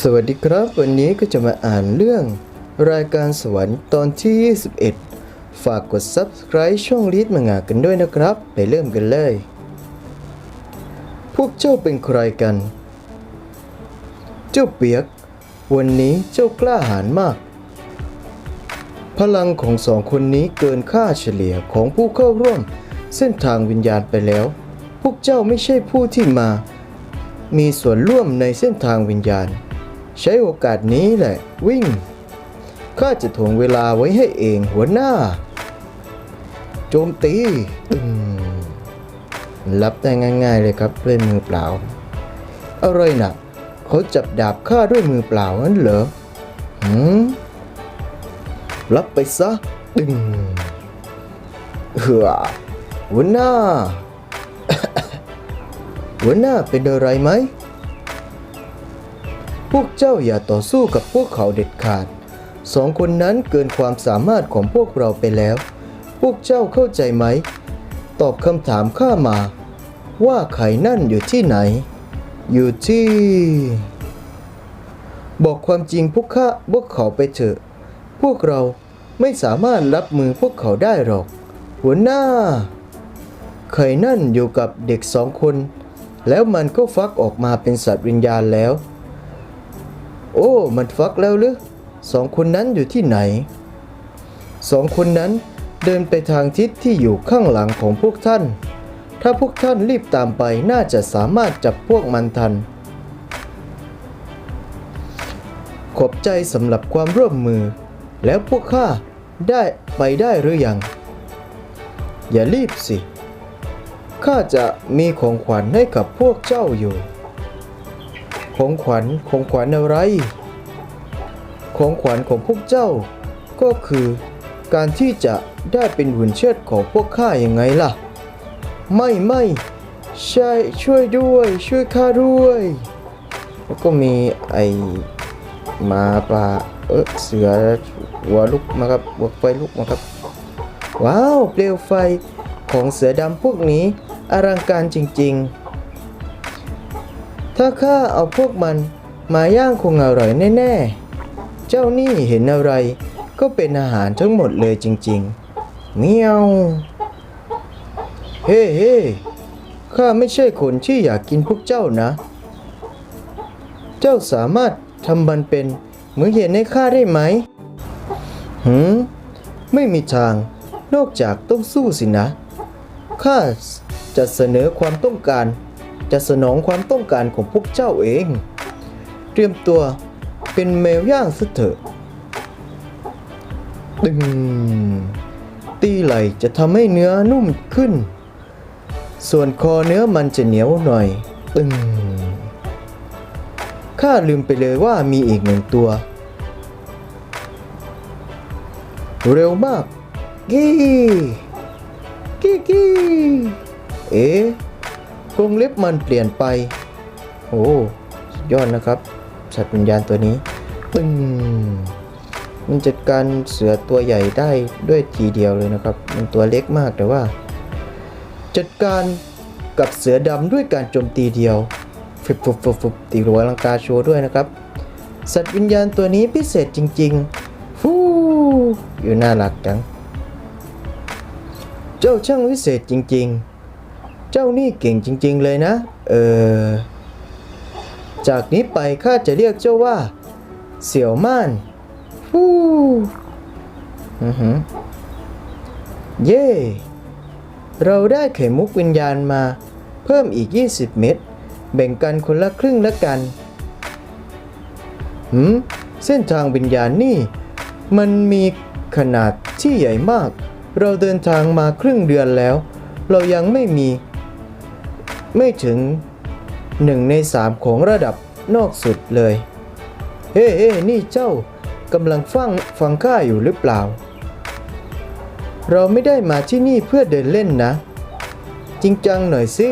สวัสดีครับ วันนี้ก็จะมาอ่านเรื่อง รายการสวรรค์ตอนที่ 21 ฝากกด Subscribe ช่องลีดมังงะกันด้วยนะครับ ไปเริ่มกันเลย พวกเจ้าเป็นใครกัน เจ้าเปียก วันนี้เจ้ากล้าหาญมาก พลังของสองคนนี้เกินค่าเฉลี่ยของผู้เข้าร่วม เส้นทางวิญญาณไปแล้ว พวกเจ้าไม่ใช่ผู้ที่มามีส่วนร่วมในเส้นทางวิญญาณ ใช้โอกาสนี้แหละ วิ่ง ข้าจะถ่วงเวลาไว้ให้เองหัวหน้า โจมตีรับได้ง่าย ๆ เลยครับด้วยมือเปล่า อะไรนะเขาจับดาบข้าด้วยมือเปล่างั้นเหรอหืมรับไปซะตึงเหือหัวหน้าหัวหน้าเป็นอะไรไหม วกเจ้าอย่าต่อสู้กับพวกเขาเด็ดขาด สองคนนั้นเกินความสามารถของพวกเราไปแล้ว พวกเจ้าเข้าใจไหม ตอบคำถามข้ามา ว่าไข่นั่นอยู่ที่ไหน อยู่ที่ บอกความจริงพวกข้าพวกเขาไปเถอะ พวกเราไม่สามารถรับมือพวกเขาได้หรอก หัวหน้า ไข่นั่นอยู่กับเด็กสองคน แล้วมันก็ฟักออกมาเป็นสัตว์วิญญาณแล้ว โอ้ มันฟักแล้วหรือสองคนนั้นอยู่ที่ไหน สองคนนั้นเดินไปทางทิศที่อยู่ข้างหลังของพวกท่าน ถ้าพวกท่านรีบตามไปน่าจะสามารถจับพวกมันทัน ขอบใจสำหรับความร่วมมือ แล้วพวกข้าได้ไปได้หรือยัง อย่ารีบสิ ข้าจะมีของขวัญให้กับพวกเจ้าอยู่ ของขวัญของขวัญอะไร ของขวัญของพวกเจ้า ก็คือการที่จะได้เป็นหุ่นเชิดของพวกข้ายังไงล่ะ ไม่ไม่ใช่ช่วยด้วยช่วยข้าด้วย แล้วก็มีไอหมาป่าเออเสือหัวลุกมาครับหัวไฟลุกมาครับ ว้าวเปลวไฟของเสือดำพวกนี้อลังการจริง ๆ ถ้าข้าเอาพวกมันมาย่างคงอร่อยแน่ๆ เจ้านี่เห็นอะไรก็เป็นอาหารทั้งหมดเลยจริงๆ เมียว เฮ้เฮ้ข้าไม่ใช่คนที่อยากกินพวกเจ้านะ เจ้าสามารถทำมันเป็นมื้อเย็นให้ข้าได้ไหมหืมไม่มีทาง นอกจากต้องสู้สินะ ข้าจะเสนอความต้องการ จะสนองความต้องการของพวกเจ้าเอง เตรียมตัวเป็นแมวย่างซะเถอะตึงตีไหลจะทำให้เนื้อนุ่มขึ้น ส่วนคอเนื้อมันจะเหนียวหน่อย ตึงข้าลืมไปเลยว่ามีอีกหนึ่งตัว เร็วมาก กี้ กี้กี้เอ๊ะ กรงเล็บมันเปลี่ยนไป โอ้สุดยอดนะครับ สัตว์วิญญาณตัวนี้ปึ้งมันจัดการเสือตัวใหญ่ได้ด้วยทีเดียวเลยนะครับ มันตัวเล็กมากแต่ว่า จัดการกับเสือดำด้วยการโจมตีเดียวฟุบฟุบฟุบฟุบตีรัวลังกาโชว์ด้วยนะครับ สัตว์วิญญาณตัวนี้พิเศษจริงๆฟูอยู่น่ารักจัง เจ้าช่างวิเศษจริง ๆ เจ้านี่เก่งจริง ๆ เลยนะ เออ จากนี้ไปข้าจะเรียกเจ้าว่า เสี่ยวม่านฟูอือหือเย่เราได้ไข่มุกวิญญาณมา เพิ่มอีก 20 เม็ด แบ่งกันคนละครึ่งละกัน หืม เส้นทางวิญญาณนี่ มันมีขนาดที่ใหญ่มาก เราเดินทางมาครึ่งเดือนแล้ว เรายังไม่มี ไม่ถึงหนึ่งในสามของระดับนอกสุดเลย เฮ้เฮ้นี่เจ้ากำลังฟังฟังข้าอยู่หรือเปล่า เราไม่ได้มาที่นี่เพื่อเดินเล่นนะ จริงจังหน่อยสิ